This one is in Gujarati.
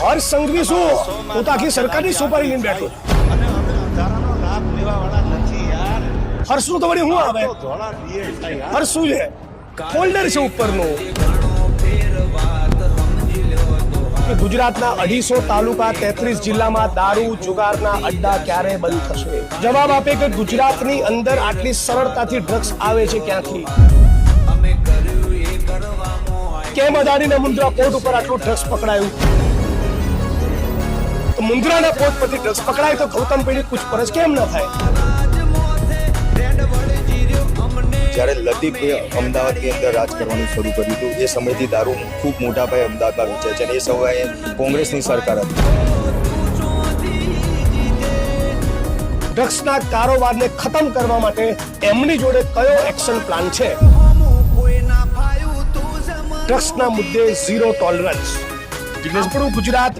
હર્ષ સંઘવી શું હું તો આખી સરકારની સુપારી લઈને બેઠો હર્ષનું તો વળી હું આવે. હર્ષ શું છે ફોલ્ડર છે ઉપરનું ગુજરાતના અઢીસો તાલુકા તેત્રીસ જિલ્લામાં દારૂ જુગારના અડ્ડા ક્યારે બંધ થશે જવાબ આપે કે ગુજરાતની અંદર આટલી સરળતાથી ડ્રગ્સ આવે છે ક્યાંથી? કેમ અદાણીના મુન્દ્રા કોર્ટ ઉપર આટલું ડ્રગ્સ પકડાયું? તો પોત પોર્ટ પરથી ડ્રગ્સ પકડાય તો ગૌતમ પેઢી પૂછપરછ કેમ ન થાય? જ્યારે લતીફે અમદાવાદની અંદર રાજ કરવાનું શરૂ કર્યું હતું એ સમયથી દારૂ ખૂબ મોટા પાયે અમદાવાદમાં વેચાય છે અને એ સમયે કોંગ્રેસની સરકાર હતી. ડ્રગ્સના કારોબારને ખતમ કરવા માટે એમની જોડે કયો એક્શન પ્લાન છે? ડ્રગ્સના મુદ્દે ઝીરો ટોલરન્સ. જિગ્નેશ પ્રભુ ગુજરાત